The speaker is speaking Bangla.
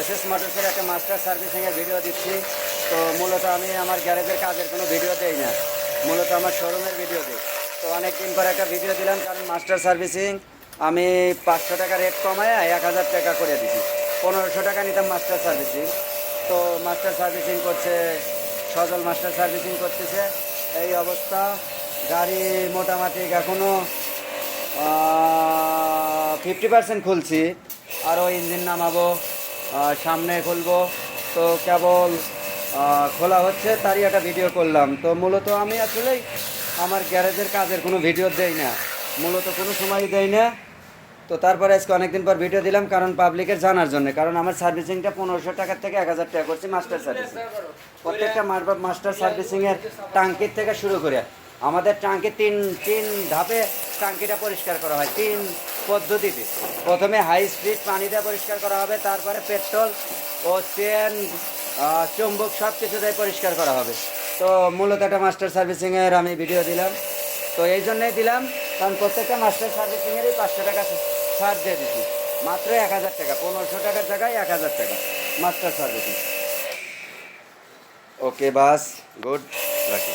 এস এস মোটরসের একটা মাস্টার সার্ভিসিংয়ের ভিডিও দিচ্ছি। তো মূলত আমি আমার গ্যারেজের কাজের কোনো ভিডিও দেই না। মূলত আমার শোরুমের ভিডিও দিই। তো অনেক দিন পরে একটা ভিডিও দিলাম, কারণ মাস্টার সার্ভিসিং আমি পাঁচশো টাকা রেট কমায় এক হাজার টাকা করে দিছি। পনেরোশো টাকা নিতাম মাস্টার সার্ভিসিং তো মাস্টার সার্ভিসিং করছে, সজল মাস্টার সার্ভিসিং করতেছে। এই অবস্থা। গাড়ি মোটামুটি এখনও ফিফটি পার্সেন্ট খুলছি। আরও ইঞ্জিন নামাবো সামনে খুলবো। তো কেবল খোলা হচ্ছে তারই একটা ভিডিও করলাম। তো মূলত আমি আসলেই আমার গ্যারেজের কাজের কোনো ভিডিও দেই না। মূলত কোনো সময় দেই না। তো তারপরে আজকে অনেকদিন পর ভিডিও দিলাম কারণ পাবলিকের জানার জন্য। কারণ আমার সার্ভিসিংটা পনেরোশো টাকার থেকে এক হাজার টাকা করছি মাস্টার সার্ভিসিং প্রত্যেকটা মাস্টার সার্ভিসিংয়ের টাঙ্কির থেকে শুরু করে। আমাদের টাঙ্কি তিন তিন ধাপে টাঙ্কিটা পরিষ্কার করা হয়, তিন পদ্ধতিতে। প্রথমে হাই স্পিড পানি দিয়ে পরিষ্কার করা হবে, তারপরে পেট্রোল ও চেন চুম্বক সব কিছু দিয়ে পরিষ্কার করা হবে। তো মূলত একটা মাস্টার সার্ভিসিংয়ের আমি ভিডিও দিলাম। তো এই জন্যই দিলাম, কারণ প্রত্যেকটা মাস্টার সার্ভিসিংয়েরই পাঁচশো টাকা ছাড় দিয়ে দিচ্ছি মাত্র এক হাজার টাকা, পনেরোশো টাকার জায়গায় এক হাজার টাকা। মাস্টার সার্ভিসিং ওকে বাস গুড রাখি।